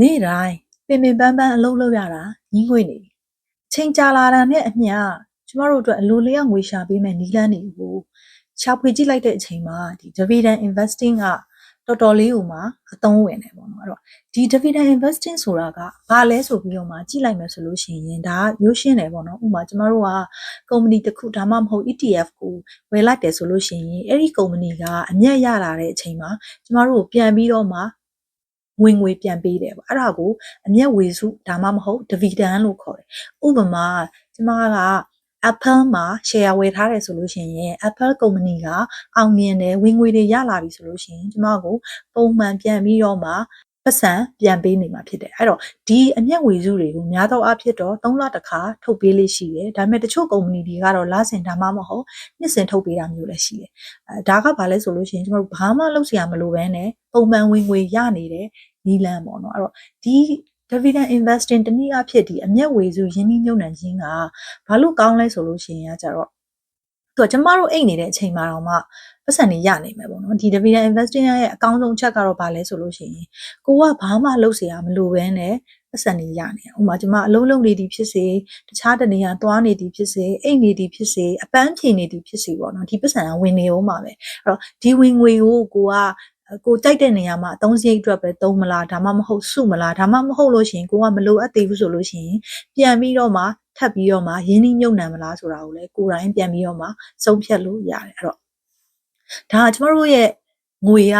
နေ့တိုင်းပင်ပင်ပန်းပန်းအလုပ်လုပ်ရတာညီးငွေ့နေပြီချိန်ကြာလာတာနဲ့အမျှကျမတို့အတွက်အလိုလျောက်ငွေရှာပေးမဲ့နည်းလမ်းတွေကိုရှာဖွေကြည့်လိုက်တဲ့အချိန်မှာဒီ dividend investing ကတော်တော်လေးကိုမှအသုံးဝင်တယ်ပေါ့နော်အဲ့တော့ဒီ dividend investing ဆိုတာကဘာလဲဆိုပြီးတော့မှကြည့်လိုက်မယ်ဆိုလို့ရှိရင်ဒါကရိုးရှင်းတယ်ပေါ့နော်ဥပမာကျမတို့ကကုမ္ပဏီတစ်ခုဒါမှမဟုတ် ETF ကိုဝယ်လိုက်တယ်ဆိုလို့ရှိရင်အဲ့ဒီကုမ္ပဏီကအမြတ်ရလာတဲ့အချိန်မှာကျမတို့ကိုပြန်ပြီးတော့မှ ဝင်ငွေပြန်ပေးတယ်ပေါ့အဲ့ဒါကိုအမျက်ဝေစုဒါမှမဟုတ် dividend လို့ခေါ်တယ်ဥပမာကျမက Apple မှာ share ဝယ်ထားတယ်ဆိုလို့ရှိရင် Apple ကုမ္ပဏီကအောင်မြင်တယ်ဝင်ငွေတွေရလာပြီဆိုလို့ရှိရင်ကျမကိုပုံမှန်ပြန်ပြီးတော့မှ ပတ်စံပြန်ပေးနေမှာဖြစ်တယ်အဲ့တော့ဒီအမျက်ဝေစုတွေကိုများသောအားဖြင့်တော့3လတစ်ခါထုတ်ပေးလေးရှိတယ်ဒါပေမဲ့တချို့ကုမ္ပဏီတွေကတော့လစဉ်ဒါမှမဟုတ်နှစ်စဉ်ထုတ်ပေးတာမျိုးလည်းရှိတယ်အဲဒါကဘာလဲဆိုလို့ရှိရင်ကျမတို့ဘာမှလုပ်စရာမလိုဘဲနဲ့ပုံမှန်ဝင်ငွေရနေတဲ့နီလန်ပေါ့နော်အဲ့တော့ဒီ dividend investing တနည်းအားဖြင့်ဒီအမျက်ဝေစုရင်းနှီးမြှုပ်နှံခြင်းကဘာလို့ကောင်းလဲဆိုလို့ရှိရင်ကကြတော့ သူကကျမတို့အိတ်နေတဲ့အချိန်မှာတော့မှပတ်စံနေရနိုင်မယ်ပေါ့နော်ဒီ dividend investing ရဲ့အကောင်းဆုံးအချက်ကတော့ဘာလဲဆိုလို့ရှိရင်ကိုကဘာမှလုပ်เสียမလိုဘဲနဲ့ပတ်စံနေရနေဥပမာကျမအလုံးလုံးနေသည်ဖြစ်စေတခြားတနေရာသွားနေသည်ဖြစ်စေအိတ်နေသည်ဖြစ်စေအပန်းဖြေနေသည်ဖြစ်စေပေါ့နော်ဒီပတ်စံကဝင်နေအောင်ပါပဲအဲ့တော့ဒီဝင်ငွေကိုကိုကကိုကြိုက်တဲ့နေရာမှာအသုံးစရိတ်အတွက်ပဲသုံးမလားဒါမှမဟုတ်စုမလားဒါမှမဟုတ်လို့ရှိရင်ကိုကမလိုအပ်သေးဘူးဆိုလို့ရှိရင်ပြန်ပြီးတော့မှ ထပ်ပြီးတော့မှရင်းနှီးမြုပ်နှံမလားဆိုတာကိုလည်းကိုယ်တိုင်ပြန်ပြီးတော့မှဆုံးဖြတ်လို့ရတယ်အဲ့တော့ဒါကကျမတို့ရဲ့ငွေက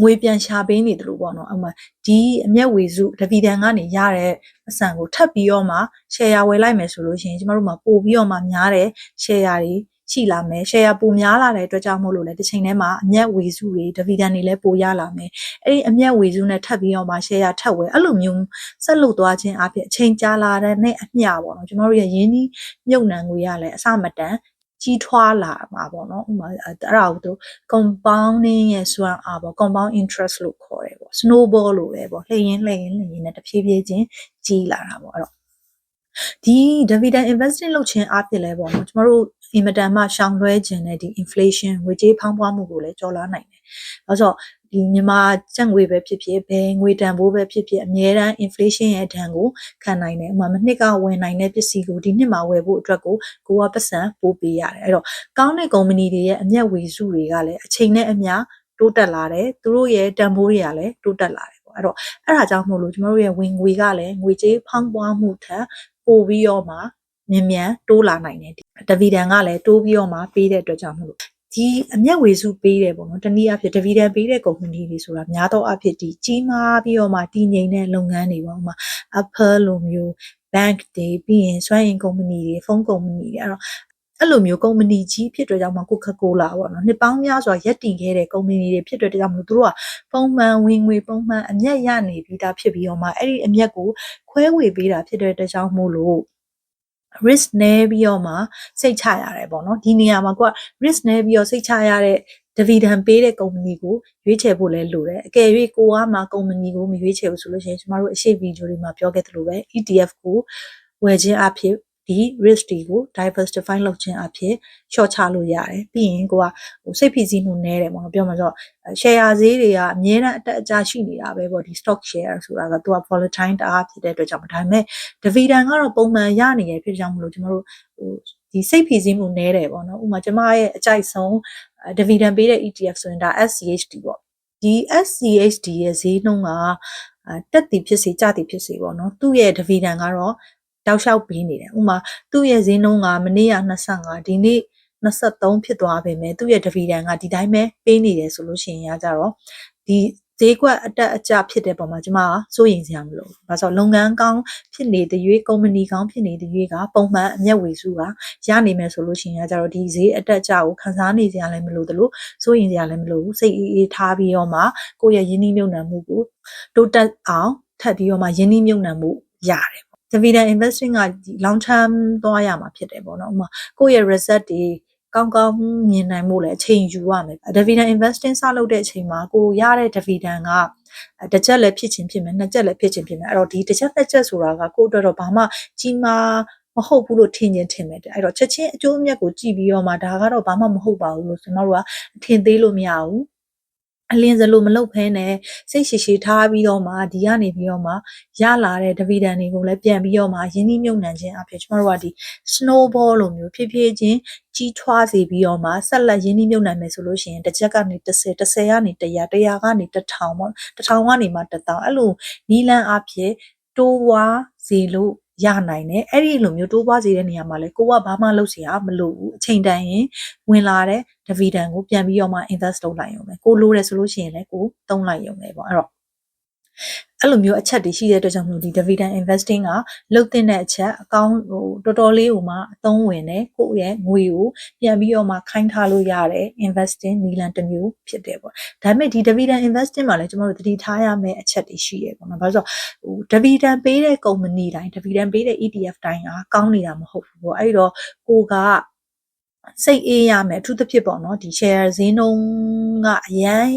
ငွေပြန်ရှာပေးနေတယ်လို့ပေါ့နော်အမှဒီအမျက်ဝေစုဒဗီဒန်ကနေရတဲ့အဆန်ကိုထပ်ပြီးတော့မှ share ဝယ်လိုက်မယ်ဆိုလို့ရှိရင်ကျမတို့မှာပို့ပြီးတော့မှများတဲ့ share တွေ ရှိလာမယ် share ပိုများလာတဲ့အတွက်ကြောင့်မို့လို့လည်းတစ်ချိန်တည်းမှာအမျက်ဝေစုတွေဒဗီဒန်တွေလည်းပိုရလာမယ်အဲ့ဒီအမျက်ဝေစုနဲ့ထပ်ပြီးတော့မှ share ထပ်ဝယ်အဲ့လိုမျိုးဆက်လုပ်သွားခြင်းအပြင်အချိန်ကြာလာတဲ့နဲ့အမျှပေါ့နော်ကျမတို့ရဲ့ရင်းနှီးမြုပ်နှံငွေရလည်းအစမတန်ကြီးထွားလာမှာပေါ့နော်ဥပမာအဲ့ဒါကိုသူ compounding ရဲ့စွမ်းအားပေါ့ compound interest လို့ခေါ်တယ်ပေါ့ snowball လို့ပဲပေါ့လှည့်ရင်လှည့်ရင်လှည့်ရင်နဲ့တဖြည်းဖြည်းချင်းကြီးလာတာပေါ့အဲ့တော့ဒီ dividend investing လုပ်ခြင်းအပြင်လဲပေါ့နော်ကျမတို့ အင်မတန်မှရှောင်လွှဲခြင်းနဲ့ဒီ inflation ငွေကြေးဖောင်းပွားမှုကိုလည်းကျော်လွှားနိုင်တယ်။အဲဆိုဒီမြန်မာကျပ်ငွေပဲဖြစ်ဖြစ်ဘယ်ငွေတန်ဖိုးပဲဖြစ်ဖြစ်အများတန်း inflation ရဲ့ဒဏ်ကိုခံနိုင်တယ်။ဥပမာမနှစ်ကဝယ်နိုင်တဲ့ပစ္စည်းကိုဒီနှစ်မှာဝယ်ဖို့အတွက်ကိုကိုကပတ်စံပို့ပေးရတယ်။အဲ့တော့ကောင်းတဲ့ကုမ္ပဏီတွေရဲ့အမျက်ဝေစုတွေကလည်းအချိန်နဲ့အမျှတိုးတက်လာတယ်။သူတို့ရဲ့တန်ဖိုးတွေကလည်းတိုးတက်လာတယ်ပေါ့။အဲ့တော့အဲ့ဒါကြောင့်မို့လို့ကျမတို့ရဲ့ဝင်ငွေကလည်းငွေကြေးဖောင်းပွားမှုထက်ပိုပြီးတော့မှ မြန်မြန်တိုးလာနိုင်တယ်ဒဗီဒန်ကလည်းတိုးပြီးတော့မှပေးတဲ့အတွက်ကြောင့်မလို့ဒီအမျက်ဝေစုပေးတယ်ပေါ့နော်တနည်းအားဖြင့်ဒဗီဒန်ပေးတဲ့ကုမ္ပဏီတွေဆိုတာများသောအားဖြင့်ဒီကြီးမားပြီးတော့မှတည်ငြိမ်တဲ့လုပ်ငန်းတွေပေါ့ဥပမာ Apple လိုမျိုး bank တွေပြီးရင်စွမ်းအင်ကုမ္ပဏီတွေဖုန်းကုမ္ပဏီတွေအဲ့တော့အဲ့လိုမျိုးကုမ္ပဏီကြီးဖြစ်တဲ့ကြောင့်မှကိုကကိုလာပေါ့နော်နှစ်ပေါင်းများစွာရက်တည်ခဲ့တဲ့ကုမ္ပဏီတွေဖြစ်တဲ့ကြောင့်မလို့သူတို့ကပုံမှန်ဝင်ငွေပုံမှန်အမျက်ရနေပြီးသားဖြစ်ပြီးတော့မှအဲ့ဒီအမျက်ကိုခွဲဝေပေးတာဖြစ်တဲ့အတွက်ကြောင့်မို့လို့ risk နည်းပြီးတော့မှစိတ်ချရတယ်ပေါ့နော်ဒီနေရာမှာကိုက risk နည်းပြီးတော့စိတ်ချရတဲ့ dividend ပေးတဲ့ကုမ္ပဏီကိုရွေးချယ်ဖို့လည်းလိုတယ်အကယ်၍ကိုကမှကုမ္ပဏီကိုမရွေးချယ်ဘူးဆိုလို့ရှိရင်ကျမတို့အရှိဗီဒီယိုတွေမှာပြောခဲ့သလိုပဲ ETF ကိုဝယ်ခြင်းအဖြစ် ဒီ risk တွေကို diversify လုပ်ခြင်းအဖြစ် short ချလို့ရတယ်ပြီးရင်ကိုကဟိုစိတ်ဖိစီးမှုနည်းတယ်ပေါ့နော်ပြောမှဆို share ဈေးတွေကအများနဲ့အတက်အကျရှိနေတာပဲပေါ့ဒီ stock share ဆိုတာကသူက volatile တအားဖြစ်တဲ့အတွက်ကြောင့်ဒါပေမဲ့ dividend ကတော့ပုံမှန်ရနေရဖြစ်ကြောင်းမလို့ကျွန်တော်တို့ဟိုဒီစိတ်ဖိစီးမှုနည်းတယ်ပေါ့နော်ဥပမာကျွန်မရဲ့အကြိုက်ဆုံး dividend ပေးတဲ့ ETF ဆိုရင်ဒါ SCHD ပေါ့ဒီ SCHD ရဲ့ဈေးနှုန်းကတက်သည်ဖြစ်စေကျသည်ဖြစ်စေပေါ့နော်သူ့ရဲ့ dividend ကတော့ တောက်လျှောက်ပေးနေတယ်ဥမာသူ့ရဲ့ဈေးနှုန်းကမနေ့က25ဒီနေ့23ဖြစ်သွားပေမဲ့သူ့ရဲ့ dividend ကဒီတိုင်းပဲပေးနေတယ်ဆိုလို့ရှိရင်ကကြတော့ဒီဈေးကွက်အတက်အကျဖြစ်တဲ့ပုံမှာကျွန်မစိုးရိမ်စရာမလိုဘူး။ဘာလို့ဆိုလုပ်ငန်းကောင်းဖြစ်နေတဲ့ရွေးကုမ္ပဏီကောင်းဖြစ်နေတဲ့ရွေးကပုံမှန်အမျက်ဝေစုကရနိုင်မယ်ဆိုလို့ရှိရင်ကကြတော့ဒီဈေးအတက်အကျကိုခန်းစားနေစရာလည်းမလိုသလိုစိုးရိမ်စရာလည်းမလိုဘူး။စိတ်အေးအေးထားပြီးတော့မှကိုယ့်ရဲ့ယင်းနှိမ့်မြုံနှံမှုကိုတိုးတက်အောင်ထပ်ပြီးတော့မှယင်းနှိမ့်မြုံနှံမှုရတယ် dividend investing က long term သွားရမှာဖြစ်တယ်ပေါ့နော်ဥပမာကိုယ့်ရဲ့ result တွေကောင်းကောင်းမြင်နိုင်မှုလည်းအချိန်ယူရမယ် dividend investing စလုပ်တဲ့အချိန်မှာကိုရတဲ့ dividend ကတစ်ချက်လည်းဖြစ်ချင်းဖြစ်မယ်နှစ်ချက်လည်းဖြစ်ချင်းဖြစ်မယ်အဲ့တော့ဒီတစ်ချက်နှစ်ချက်ဆိုတာကကိုယ့်အတွက်တော့ဘာမှကြီးမားမဟုတ်ဘူးလို့ထင်ချင်းထင်မယ်အဲ့တော့ချက်ချင်းအကျိုးအမြတ်ကိုကြည့်ပြီးတော့မှဒါကတော့ဘာမှမဟုတ်ပါဘူးလို့ကျွန်တော်တို့ကအထင်သေးလို့မရဘူး အလင်းစလို့မလုပ်ဖဲနဲ့စိတ်ရှိရှိထားပြီးတော့မှဒီကနေပြီးတော့မှရလာတဲ့ dividend တွေကိုလည်းပြန်ပြီးတော့မှရင်းနှီးမြှုပ်နှံခြင်းအဖြစ်ကျမတို့ကဒီ snowball လိုမျိုးဖြည်းဖြည်းချင်းကြီးထွားစေပြီးတော့မှဆက်လက်ရင်းနှီးမြှုပ်နှံမယ်ဆိုလို့ရှိရင်တစ်ချက်ကနေ30 30ကနေ100 100ကနေ1000ပေါ့1000ကနေမှ1000အဲ့လိုနီလန်းအဖြစ်တိုးဝါစေလို့ ရနိုင်တယ်အဲ့ဒီလိုမျိုးတိုးပွားစေတဲ့နေရာမှာလဲကိုကဘာမှလုပ်စရာမလိုဘူးအချိန်တန်ရင်ဝင်လာတဲ့ dividend ကိုပြန်ပြီးတော့မှ invest လုပ်လိုက်ရုံပဲကိုလိုတယ်ဆိုလို့ရှိရင်လည်းကိုသုံးလိုက်ရုံပဲပေါ့အဲ့တော့ အဲ့လိုမျိုးအချက်တွေရှိတဲ့အတွက်ကြောင့်မလို့ဒီ dividend investing ကလုပ်တဲ့အချက်အကောင့်ဟိုတော်တော်လေးဟိုမှာအသုံးဝင်တယ်ကိုယ့်ရဲ့ငွေကိုပြန်ပြီးတော့မှခိုင်းထားလို့ရတဲ့ investing နည်းလမ်းတစ်မျိုးဖြစ်တယ်ပေါ့ဒါပေမဲ့ဒီ dividend investing မှာလည်းကျွန်တော်တို့သတိထားရမယ့်အချက်တွေရှိရပေါ့နော်ဘာလို့ဆိုဟို dividend ပေးတဲ့ကုမ္ပဏီတိုင်း dividend ပေးတဲ့ ETF တိုင်းကကောင်းနေတာမဟုတ်ဘူးပေါ့အဲ့တော့ကိုက စိတ်အေးရမယ်အထူးသဖြင့်ပေါ့နော်ဒီ share ဈေးနှုန်းကအရန်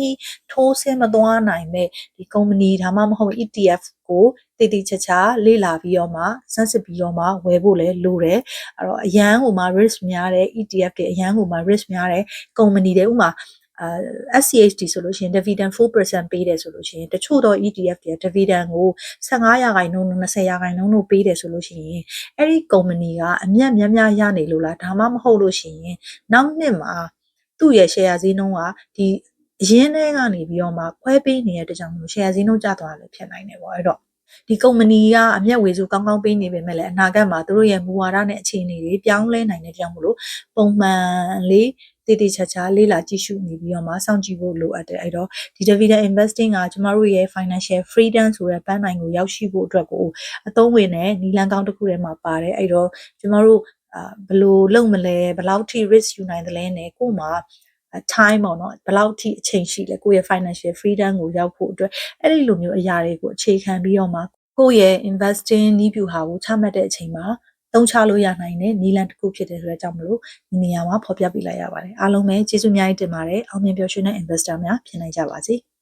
ထိုးဆင်းမသွားနိုင်မဲ့ဒီ company ဒါမှမဟုတ် ETF ကိုတည်တည်ချာချာလေ့လာပြီးတော့မှစမ်းစစ်ပြီးတော့မှဝယ်ဖို့လည်းလိုတယ်အဲ့တော့အရန်ဟိုမှာ risk များတဲ့ ETF တွေအရန်ဟိုမှာ risk များတဲ့ company တွေဥမာ အာ SCHD ဆိုလို့ရှိရင် dividend 4%ပေးတယ်ဆိုလို့ရှိရင်တချို့တော့ ETF တွေ dividend ကို15ရာခိုင်နှုန်း20ရာခိုင်နှုန်းတို့ပေးတယ်ဆိုလို့ရှိရင်အဲ့ဒီ company ကအမြတ်များများရနေလို့လားဒါမှမဟုတ်လို့ရှိရင်နောက်နှစ်မှာသူ့ရဲ့ share ဈေးနှုန်းကဒီအရင်းထဲကနေပြီးတော့မှခွဲပေးနေတဲ့တကြောင်လို့ share ဈေးနှုန်းကျသွားတယ်ဖြစ်နိုင်တယ်ပေါ့အဲ့တော့ဒီကုမ္ပဏီကအမျက်ဝေစုကောင်းကောင်းပေးနေပေမဲ့လည်းအနာဂတ်မှာသူတို့ရဲ့မူဝါဒနဲ့အခြေအနေတွေပြောင်းလဲနိုင်တဲ့ကြောင့်မလို့ပုံမှန်လေး တည်တည်ချာချာလေးလာကြည့်ရှုနေပြီးတော့မှစောင့်ကြည့်ဖို့လိုအပ်တယ်အဲ့တော့ဒီ dividend investing ကကျမတို့ရဲ့ financial freedom ဆိုတဲ့ပန်းနိုင်ကိုရောက်ရှိဖို့အတွက်ကိုအသုံးဝင်တဲ့နီလန်းကောင်းတစ်ခုထဲမှာပါတယ်အဲ့တော့ကျမတို့အာဘယ်လိုလုပ်မလဲဘယ်လောက်ထိ risk ယူနိုင်သလဲနဲ့ကို့မှာ time ပေါ့နော်ဘယ်လောက်ထိအချိန်ရှိလဲကိုယ့်ရဲ့ financial freedom ကိုရောက်ဖို့အတွက်အဲ့ဒီလိုမျိုးအရာတွေကိုအခြေခံပြီးတော့မှကိုယ့်ရဲ့ investing နည်းဗျူဟာကိုချမှတ်တဲ့အချိန်မှာ သုံးချလို့ရနိုင်တဲ့နည်းလမ်းတစ်ခုဖြစ်တဲ့ဆိုတဲ့အကြောင်းမလို့ဒီနေရာမှာဖော်ပြပေးလိုက်ရပါတယ်အားလုံးပဲကျေးဇူးအများကြီးတင်ပါတယ်အောင်မြင်ပျော်ရွှင်တဲ့ investor များဖြစ်နိုင်ကြပါစေ။